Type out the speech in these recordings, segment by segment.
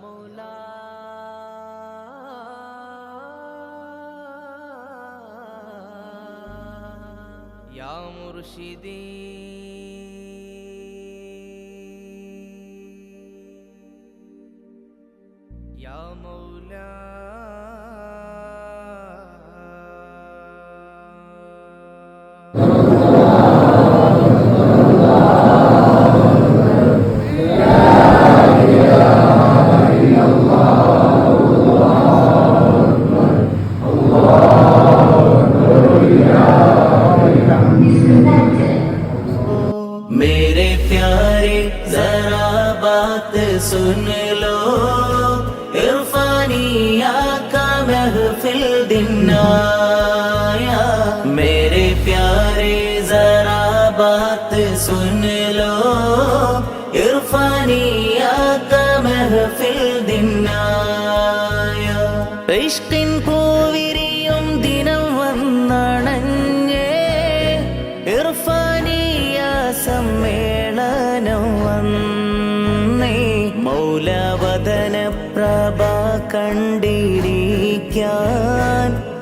মৌলা। মুর্শিদী। बात सुन लो इरफानिया का महफिल दिन आया मेरे प्यारे जरा बात सुन लो इरफानिया का महफिल दिन आया ഇഷ്കിൻ പൂവിരിയും ദിനം വന്നണഞ്ഞേ ഇർഫാനിയ സമ്മേളനം പ്രഭ കണ്ടിരിക്കാൻ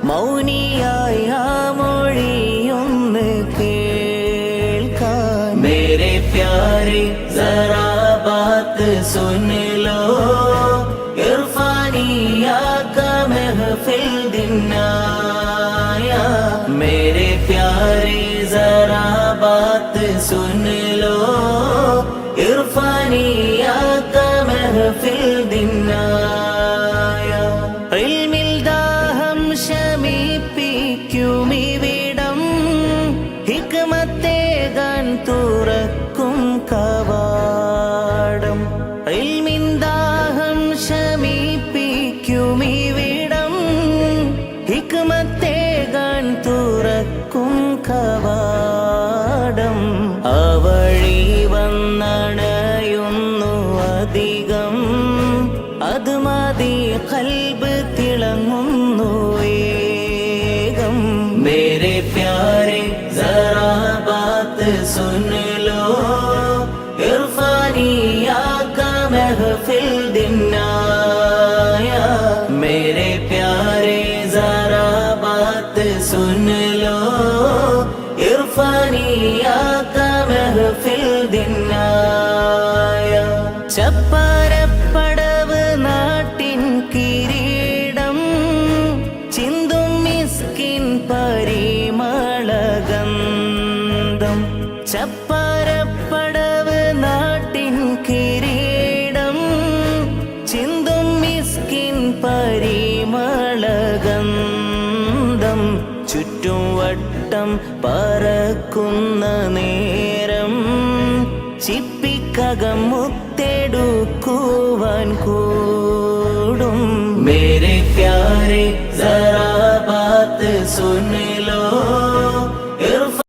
മൗനിയായി ആ മൊഴിയൊന്ന് കേൾക്കാൻ. മേരെ പ്യാരെ സറാ ബാത്ത് സുനിലോ ഇർഫാനിയാ ക മെഹഫിൽ ദിന്നാ. അധികം അത് മതി കൽബ് തിളങ്ങുന്നു ഏകം മേരെ പ്യാരെ സറാ ബാത്ത് സുനലോ ഇർഫാനിയാക്ക മെഹഫിൽ ദിന്നായ. മേരെ പ്യാരെ സറാ ബാത്ത് സുനലോ ഇർഫാനിയാക്ക മെഹഫിൽ ദിന്നായ. ചപ്പാരപ്പടവ് നാട്ടിൻ കിരീടം ചിന്തും മിസ്കിൻ പരിമളഗന്ധം. ചപ്പാരപ്പടവ് നാട്ടിൻ കിരീടം ചിന്തും മിസ്കിൻ പരിമളഗന്ധം. ചുറ്റും വട്ടം പറക്കുന്ന നേരം ചിപ്പിക്കകം മുത്തെടുക്കുവാൻ കൂടും. മേരെ പ്യാരെ ജറാ ബാത്ത് സുൻ ലോ